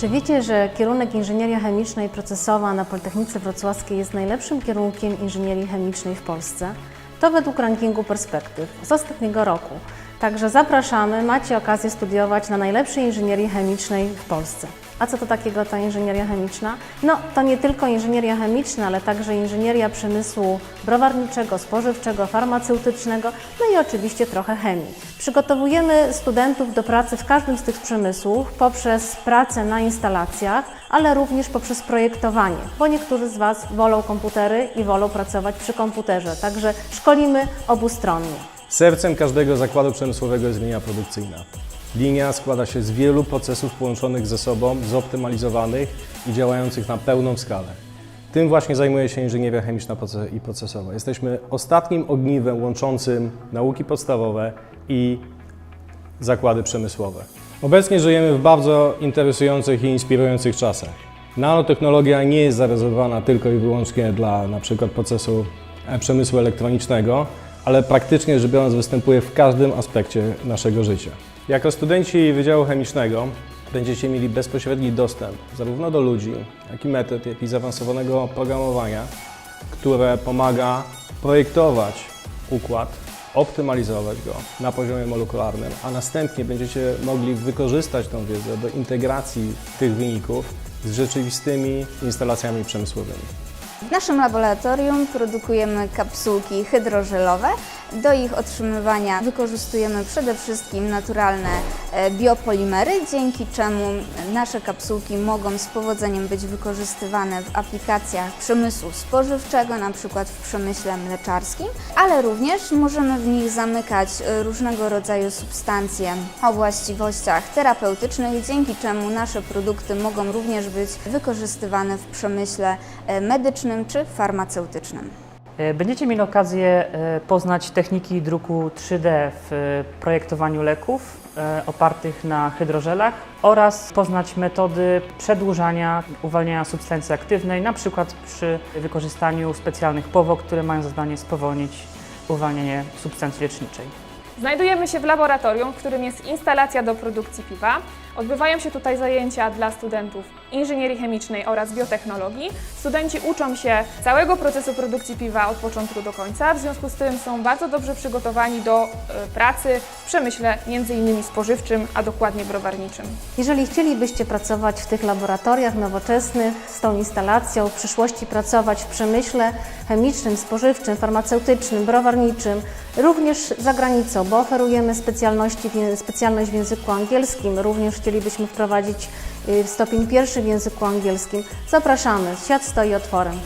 Czy wiecie, że kierunek inżynieria chemiczna i procesowa na Politechnice Wrocławskiej jest najlepszym kierunkiem inżynierii chemicznej w Polsce? To według rankingu perspektyw z ostatniego roku. Także zapraszamy, macie okazję studiować na najlepszej inżynierii chemicznej w Polsce. A co to takiego ta inżynieria chemiczna? No, to nie tylko inżynieria chemiczna, ale także inżynieria przemysłu browarniczego, spożywczego, farmaceutycznego, no i oczywiście trochę chemii. Przygotowujemy studentów do pracy w każdym z tych przemysłów poprzez pracę na instalacjach, ale również poprzez projektowanie, bo niektórzy z Was wolą komputery i wolą pracować przy komputerze, także szkolimy obustronnie. Sercem każdego zakładu przemysłowego jest linia produkcyjna. Linia składa się z wielu procesów połączonych ze sobą, zoptymalizowanych i działających na pełną skalę. Tym właśnie zajmuje się inżynieria chemiczna i procesowa. Jesteśmy ostatnim ogniwem łączącym nauki podstawowe i zakłady przemysłowe. Obecnie żyjemy w bardzo interesujących i inspirujących czasach. Nanotechnologia nie jest zarezerwowana tylko i wyłącznie dla przykład procesu e, przemysłu elektronicznego, ale praktycznie rzecz biorąc występuje w każdym aspekcie naszego życia. Jako studenci Wydziału Chemicznego będziecie mieli bezpośredni dostęp zarówno do ludzi, jak i metod, jak i zaawansowanego programowania, które pomaga projektować układ, optymalizować go na poziomie molekularnym, a następnie będziecie mogli wykorzystać tą wiedzę do integracji tych wyników z rzeczywistymi instalacjami przemysłowymi. W naszym laboratorium produkujemy kapsułki hydrożelowe. Do ich otrzymywania wykorzystujemy przede wszystkim naturalne e, biopolimery, dzięki czemu nasze kapsułki mogą z powodzeniem być wykorzystywane w aplikacjach przemysłu spożywczego, na przykład w przemyśle mleczarskim, ale również możemy w nich zamykać e, różnego rodzaju substancje o właściwościach terapeutycznych, dzięki czemu nasze produkty mogą również być wykorzystywane w przemyśle e, medycznym czy farmaceutycznym. E, Będziecie mieli okazję e, poznać techniki druku 3D w e, projektowaniu leków opartych na hydrożelach oraz poznać metody przedłużania uwalniania substancji aktywnej, na przykład przy wykorzystaniu specjalnych powłok, które mają za zadanie spowolnić uwalnianie substancji leczniczej. Znajdujemy się w laboratorium, w którym jest instalacja do produkcji piwa. Odbywają się tutaj zajęcia dla studentów inżynierii chemicznej oraz biotechnologii. Studenci uczą się całego procesu produkcji piwa od początku do końca, w związku z tym są bardzo dobrze przygotowani do e, pracy w przemyśle m.in. spożywczym, a dokładnie browarniczym. Jeżeli chcielibyście pracować w tych laboratoriach nowoczesnych z tą instalacją, w przyszłości pracować w przemyśle chemicznym, spożywczym, farmaceutycznym, browarniczym, również za granicą, bo oferujemy specjalności, w- specjalność w języku angielskim, również chcielibyśmy wprowadzić y, stopień pierwszy w języku angielskim, zapraszamy. Świat stoi otworem.